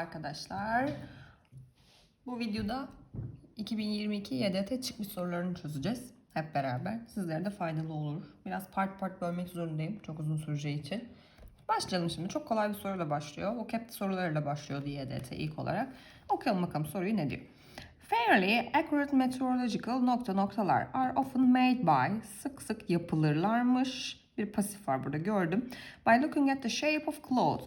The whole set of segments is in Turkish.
arkadaşlar. Bu videoda 2022 YDT çıkmış sorularını çözeceğiz hep beraber. Sizlere de faydalı olur. Biraz part part bölmek zorundayım çok uzun süreceği için. Başlayalım şimdi. Çok kolay bir soruyla başlıyor. Vocab sorularıyla başlıyordu YDT ilk olarak. Okuyalım bakalım soruyu ne diyor. Fairly accurate meteorological nokta noktalar are often made by sık sık yapılırlarmış. Bir pasif var burada gördüm. By looking at the shape of clouds.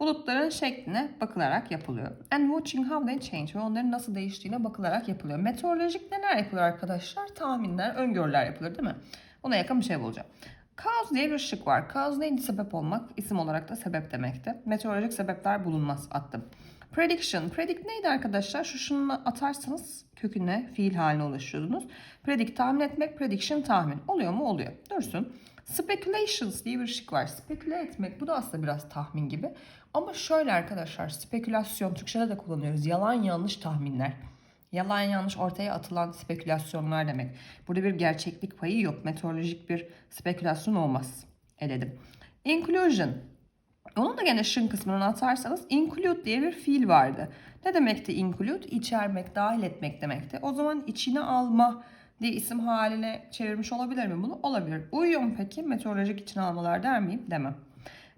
Bulutların şekline bakılarak yapılıyor. And watching how they change ve onların nasıl değiştiğine bakılarak yapılıyor. Meteorolojik neler yapılıyor arkadaşlar? Tahminler, öngörüler yapılır değil mi? Ona yakın bir şey bulacağım. Cause diye bir şık var. Cause neydi? Sebep olmak. İsim olarak da sebep demekti. Meteorolojik sebepler bulunmaz attım. Prediction. Predict neydi arkadaşlar? Şu şunu atarsanız köküne fiil haline ulaşıyordunuz. Predict tahmin etmek, prediction tahmin. Oluyor mu? Oluyor. Dursun. Speculations diye bir şık var. Speküle etmek bu da aslında biraz tahmin gibi. Ama şöyle arkadaşlar spekülasyon Türkçe'de de kullanıyoruz. Yalan yanlış tahminler. Yalan yanlış ortaya atılan spekülasyonlar demek. Burada bir gerçeklik payı yok. Meteorolojik bir spekülasyon olmaz. Eledim. Inclusion. Onun da gene şın kısmını atarsanız include diye bir fiil vardı. Ne demekti include? İçermek, dahil etmek demekti. O zaman içine alma diye isim haline çevirmiş olabilir mi bunu? Olabilir. Uyuyor mu peki? Meteorolojik içine almalar der miyim? Demem.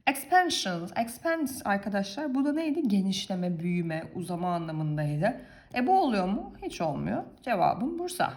Expansions, expand arkadaşlar bu da neydi? Genişleme, büyüme, uzama anlamındaydı. E bu oluyor mu? Hiç olmuyor. Cevabım Bursa.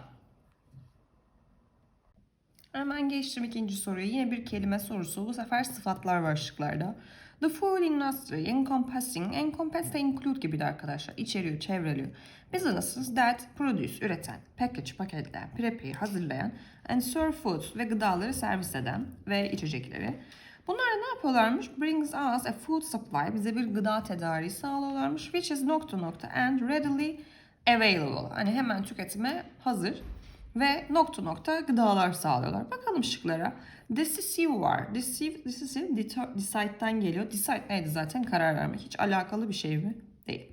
Hemen geçtim ikinci soruya. Yine bir kelime sorusu. Bu sefer sıfatlar var şıklarda. The food industry encompassing, encompass de include gibi de arkadaşlar. İçeriyor, çevreliyor. Businesses that produce, üreten, package, paketleyen, prepare, hazırlayan, and serve foods ve gıdaları servis eden ve içecekleri. Bunlar ne yapıyorlarmış? Brings us a food supply. Bize bir gıda tedariği sağlıyorlarmış. Which is nokta nokta and readily available. Hani hemen tüketime hazır ve nokta nokta gıdalar sağlıyorlar. Bakalım şıklara. Decisive var. Decisive, decisive decide'den geliyor. Decide neydi zaten? Karar vermek. Hiç alakalı bir şey mi? Değil.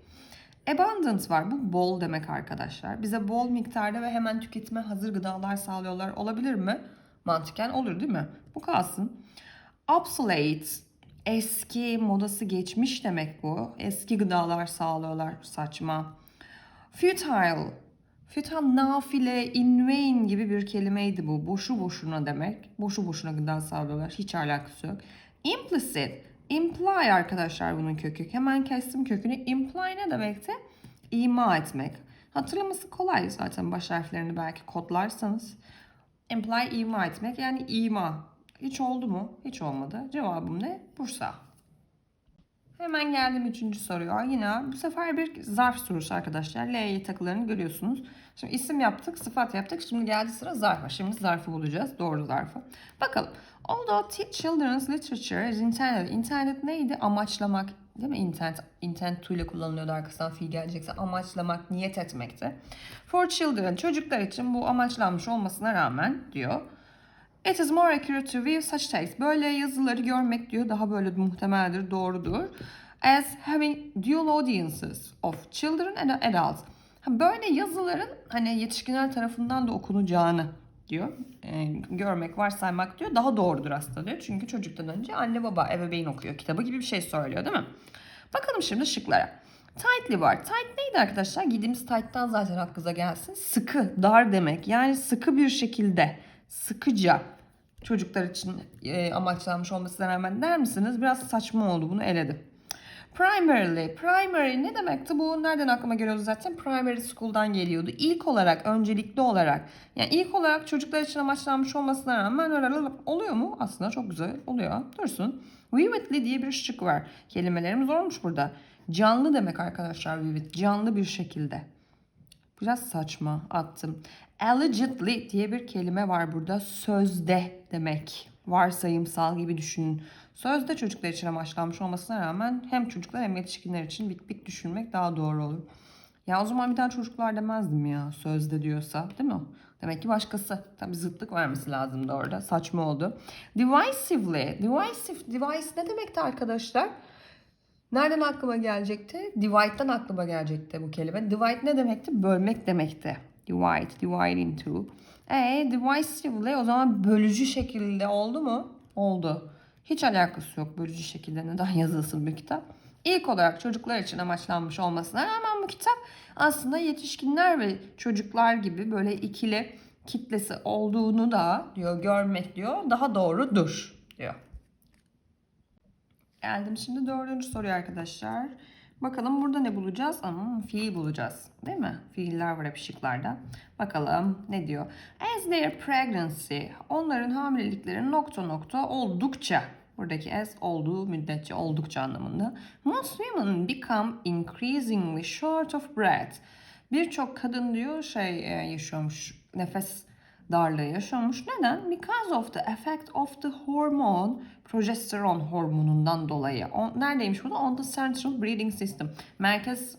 Abundant var. Bu bol demek arkadaşlar. Bize bol miktarda ve hemen tüketime hazır gıdalar sağlıyorlar. Olabilir mi? Mantıken olur değil mi? Bu kalsın. Obsolete. Eski, modası geçmiş demek bu. Eski gıdalar sağlıyorlar. Saçma. Futile. Futile nafile, in vain gibi bir kelimeydi bu. Boşu boşuna demek. Boşu boşuna gıda sağlıyorlar. Hiç alakası yok. Implicit. Imply arkadaşlar bunun kökü. Hemen kestim kökünü. Imply ne demekti? İma etmek. Hatırlaması kolay zaten baş harflerini belki kodlarsanız. Imply ima etmek yani ima. Hiç oldu mu? Hiç olmadı. Cevabım ne? Bursa. Hemen geldim üçüncü soruya. Yine bu sefer bir zarf sorusu arkadaşlar. L'ye takılarını görüyorsunuz. Şimdi isim yaptık, sıfat yaptık. Şimdi geldi sıra zarfa. Şimdi zarfı bulacağız. Doğru zarfı. Bakalım. Although children's literature is intended. Intended neydi? Amaçlamak. Değil mi? Intent, intent to ile kullanılıyordu arkasından fiil gelecekse. Amaçlamak, niyet etmekti. For children, çocuklar için bu amaçlanmış olmasına rağmen diyor. It is more accurate to view such text. Böyle yazıları görmek diyor daha böyle muhtemeldir, doğrudur. As having dual audiences of children and adults. Böyle yazıların hani yetişkinler tarafından da okunacağını diyor. Ee, görmek, varsaymak diyor. Daha doğrudur aslında diyor. Çünkü çocuktan önce anne baba, ebeveyn okuyor kitabı gibi bir şey söylüyor değil mi? Bakalım şimdi şıklara. Tightly var. Tight neydi arkadaşlar? Giydiğimiz tight'tan zaten aklınıza gelsin. Sıkı, dar demek. Yani sıkı bir şekilde, sıkıca çocuklar için e, amaçlanmış olmasına rağmen der misiniz? Biraz saçma oldu. Bunu eledim. Primarily. Primary ne demekti? Bu nereden aklıma geliyordu zaten? Primary school'dan geliyordu. İlk olarak, öncelikli olarak. Yani ilk olarak çocuklar için amaçlanmış olmasına rağmen oluyor mu? Aslında çok güzel oluyor. Dursun. Vividly diye bir şık var. Kelimelerimiz olmuş burada. Canlı demek arkadaşlar vivid. Canlı bir şekilde. Biraz saçma attım. Allegedly diye bir kelime var burada. Sözde demek. Varsayımsal gibi düşünün. Sözde çocuklar için amaçlanmış olmasına rağmen hem çocuklar hem yetişkinler için bit bit düşünmek daha doğru olur. Ya o zaman bir daha çocuklar demezdim ya sözde diyorsa değil mi? Demek ki başkası. Tabi zıtlık vermesi lazımdı orada. Saçma oldu. Divisively. Divisive, device ne demekti arkadaşlar? Nereden aklıma gelecekti? Divide'dan aklıma gelecekti bu kelime. Divide ne demekti? Bölmek demekti. Divide, divide into. E divisively o zaman bölücü şekilde oldu mu? Oldu. Hiç alakası yok bölücü şekilde. Neden yazılsın bir kitap? İlk olarak çocuklar için amaçlanmış olmasına rağmen bu kitap aslında yetişkinler ve çocuklar gibi böyle ikili kitlesi olduğunu da diyor görmek diyor daha doğrudur diyor. Geldim şimdi dördüncü soruya arkadaşlar. Bakalım burada ne bulacağız? Ama fiil bulacağız. Değil mi? Fiiller var hep şıklarda. Bakalım ne diyor? As their pregnancy. Onların hamilelikleri nokta nokta oldukça. Buradaki as olduğu müddetçe oldukça anlamında. Most women become increasingly short of breath. Birçok kadın diyor şey e, yaşıyormuş. Nefes darlığı yaşıyormuş. Neden? Because of the effect of the hormone, progesteron hormonundan dolayı. O, neredeymiş bu da? On the central breathing system. Merkez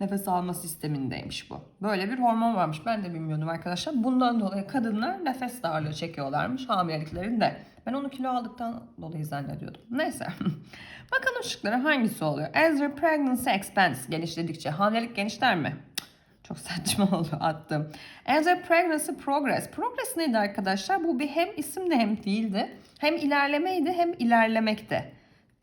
nefes alma sistemindeymiş bu. Böyle bir hormon varmış. Ben de bilmiyordum arkadaşlar. Bundan dolayı kadınlar nefes darlığı çekiyorlarmış hamileliklerinde. Ben onu kilo aldıktan dolayı zannediyordum. Neyse. Bakalım şıkları hangisi oluyor? As your pregnancy expands genişledikçe hamilelik genişler mi? Çok saçma oldu attım. As a pregnancy progress. Progress neydi arkadaşlar? Bu bir hem isimdi hem fiildi. Hem ilerlemeydi hem ilerlemekte.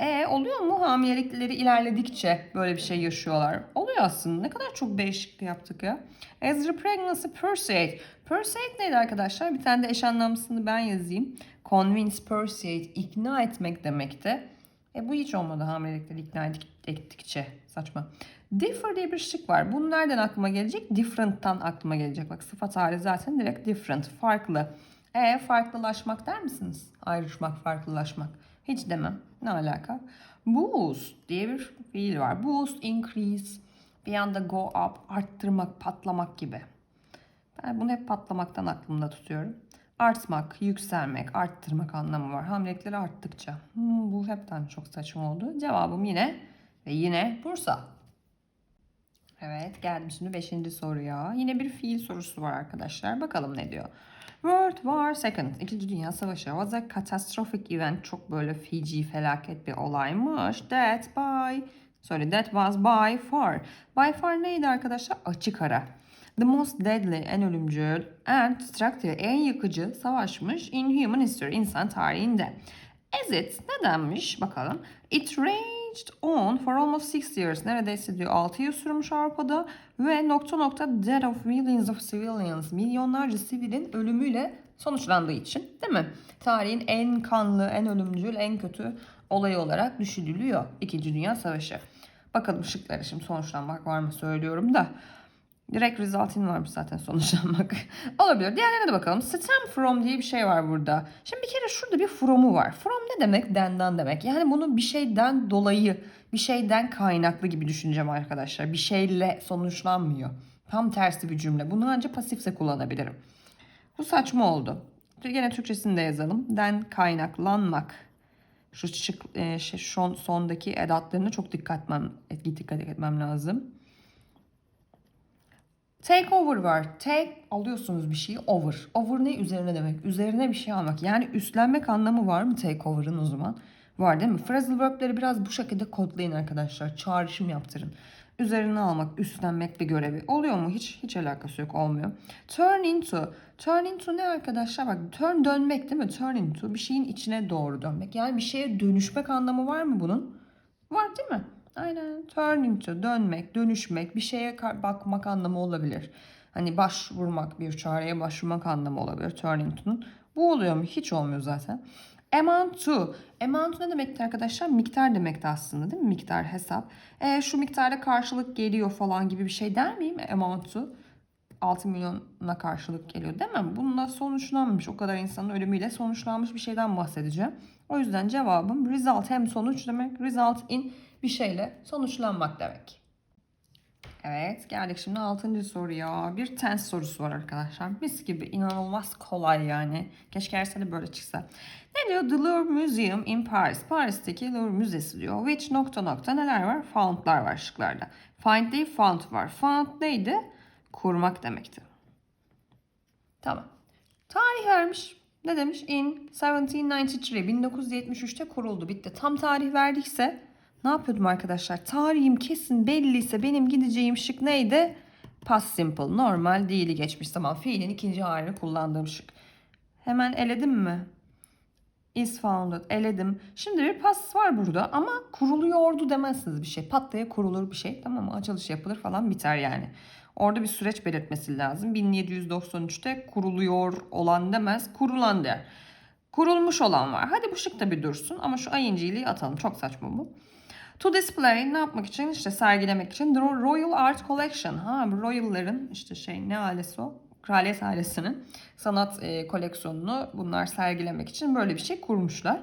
E oluyor mu hamilelikleri ilerledikçe böyle bir şey yaşıyorlar? Oluyor aslında. Ne kadar çok değişiklik yaptık ya. As the pregnancy persuade. Persuade neydi arkadaşlar? Bir tane de eş anlamlısını ben yazayım. Convince, persuade, ikna etmek demekti. E bu hiç olmadı hamilelikleri ikna ettikçe. Saçma. Differ diye bir şık var. Bu nereden aklıma gelecek? Different'tan aklıma gelecek. Bak sıfat hali zaten direkt different. Farklı. E farklılaşmak der misiniz? Ayrışmak, farklılaşmak. Hiç demem. Ne alaka? Boost diye bir fiil var. Boost, increase, bir anda go up, arttırmak, patlamak gibi. Ben bunu hep patlamaktan aklımda tutuyorum. Artmak, yükselmek, arttırmak anlamı var. Hamilelikleri arttıkça. Hmm, bu hepten çok saçma oldu. Cevabım yine ve yine Bursa. Evet geldim şimdi 5. soruya. Yine bir fiil sorusu var arkadaşlar. Bakalım ne diyor. World War II, İkinci Dünya Savaşı was a catastrophic event. Çok böyle feci, felaket bir olaymış. That by, sorry that was by far. By far neydi arkadaşlar? Açık ara. The most deadly, en ölümcül, and destructive, en yıkıcı savaşmış in human history, insan tarihinde. As it nedenmiş bakalım. It raged on for almost six years. Neredeyse diyor 6 yıl sürmüş Avrupa'da ve nokta nokta death of millions of civilians. Milyonlarca sivilin ölümüyle sonuçlandığı için değil mi? Tarihin en kanlı, en ölümcül, en kötü olayı olarak düşünülüyor. İkinci Dünya Savaşı. Bakalım şıkları şimdi sonuçlanmak var mı söylüyorum da. Direkt resultin varmış zaten sonuçlanmak. Olabilir. Diğerlerine de bakalım. Stem from diye bir şey var burada. Şimdi bir kere şurada bir from'u var. From ne demek? Den'den demek. Yani bunu bir şeyden dolayı, bir şeyden kaynaklı gibi düşüneceğim arkadaşlar. Bir şeyle sonuçlanmıyor. Tam tersi bir cümle. Bunu ancak pasifse kullanabilirim. Bu saçma oldu. Yine Türkçesini de yazalım. Den kaynaklanmak. Şu şık, e, şu sondaki edatlarına çok dikkat etmem, dikkat etmem lazım. Take over var. Take alıyorsunuz bir şeyi over. Over ne üzerine demek? Üzerine bir şey almak. Yani üstlenmek anlamı var mı take over'ın o zaman? Var değil mi? Phrasal verb'leri biraz bu şekilde kodlayın arkadaşlar. Çağrışım yaptırın. Üzerine almak, üstlenmek bir görevi. Oluyor mu? Hiç hiç alakası yok. Olmuyor. Turn into. Turn into ne arkadaşlar? Bak turn dönmek değil mi? Turn into bir şeyin içine doğru dönmek. Yani bir şeye dönüşmek anlamı var mı bunun? Var değil mi? Aynen. Turn into, dönmek, dönüşmek, bir şeye bakmak anlamı olabilir. Hani başvurmak, bir çareye başvurmak anlamı olabilir turn into'nun. Bu oluyor mu? Hiç olmuyor zaten. Amount to. Amount ne demekti arkadaşlar? Miktar demekti aslında değil mi? Miktar, hesap. E, şu miktarda karşılık geliyor falan gibi bir şey der miyim? Amount to. 6 milyona karşılık geliyor değil mi? Bununla sonuçlanmış o kadar insanın ölümüyle sonuçlanmış bir şeyden bahsedeceğim. O yüzden cevabım result hem sonuç demek result in bir şeyle sonuçlanmak demek. Evet geldik şimdi 6. soruya. Bir tense sorusu var arkadaşlar. Mis gibi inanılmaz kolay yani. Keşke her sene böyle çıksa. Ne diyor? The Louvre Museum in Paris. Paris'teki Louvre Müzesi diyor. Which nokta nokta neler var? Found'lar var şıklarda. Find değil found var. Found neydi? Kurmak demekti. Tamam. Tarih vermiş. Ne demiş? In 1793. 1973'te kuruldu. Bitti. Tam tarih verdikse ne yapıyordum arkadaşlar? Tarihim kesin belliyse benim gideceğim şık neydi? Past simple. Normal değili geçmiş zaman. Fiilin ikinci halini kullandığım şık. Hemen eledim mi? Is founded. Eledim. Şimdi bir pas var burada ama kuruluyordu demezsiniz bir şey. Pat diye kurulur bir şey. Tamam mı? Açılış yapılır falan biter yani. Orada bir süreç belirtmesi lazım. 1793'te kuruluyor olan demez. Kurulan der. Kurulmuş olan var. Hadi bu şık da bir dursun ama şu ING'liği atalım. Çok saçma bu. To display ne yapmak için? İşte sergilemek için. The Royal Art Collection. Ha Royal'ların işte şey ne ailesi o? Kraliyet ailesinin sanat e, koleksiyonunu bunlar sergilemek için böyle bir şey kurmuşlar.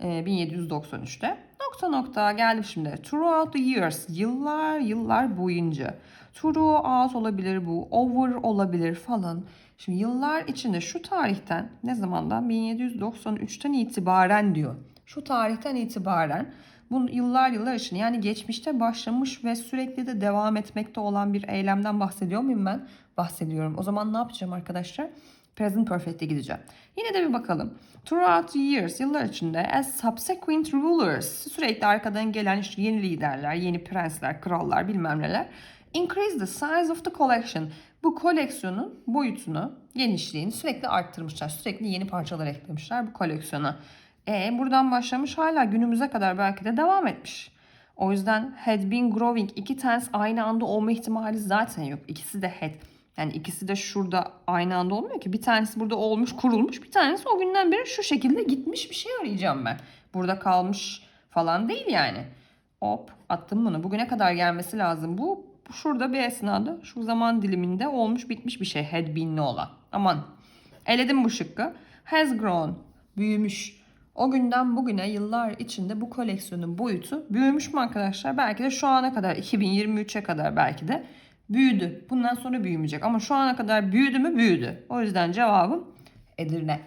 E, 1793'te. Nokta nokta geldim şimdi. Throughout the years. Yıllar yıllar boyunca. Throughout olabilir bu. Over olabilir falan. Şimdi yıllar içinde şu tarihten ne zamandan 1793'ten itibaren diyor. Şu tarihten itibaren bu yıllar yıllar için yani geçmişte başlamış ve sürekli de devam etmekte olan bir eylemden bahsediyor muyum ben? Bahsediyorum. O zaman ne yapacağım arkadaşlar? Present Perfect'e gideceğim. Yine de bir bakalım. Throughout years, yıllar içinde as subsequent rulers, sürekli arkadan gelen işte yeni liderler, yeni prensler, krallar bilmem neler, increase the size of the collection. Bu koleksiyonun boyutunu, genişliğini sürekli arttırmışlar. Sürekli yeni parçalar eklemişler bu koleksiyona. E buradan başlamış hala günümüze kadar belki de devam etmiş. O yüzden had been growing iki tanesi aynı anda olma ihtimali zaten yok. İkisi de had. Yani ikisi de şurada aynı anda olmuyor ki. Bir tanesi burada olmuş, kurulmuş. Bir tanesi o günden beri şu şekilde gitmiş bir şey arayacağım ben. Burada kalmış falan değil yani. Hop attım bunu. Bugüne kadar gelmesi lazım. Bu şurada bir esnada şu zaman diliminde olmuş bitmiş bir şey. Had been'li olan. Aman. Eledim bu şıkkı. Has grown. Büyümüş. O günden bugüne yıllar içinde bu koleksiyonun boyutu büyümüş mü arkadaşlar? Belki de şu ana kadar 2023'e kadar belki de büyüdü. Bundan sonra büyümeyecek ama şu ana kadar büyüdü mü büyüdü. O yüzden cevabım Edirne.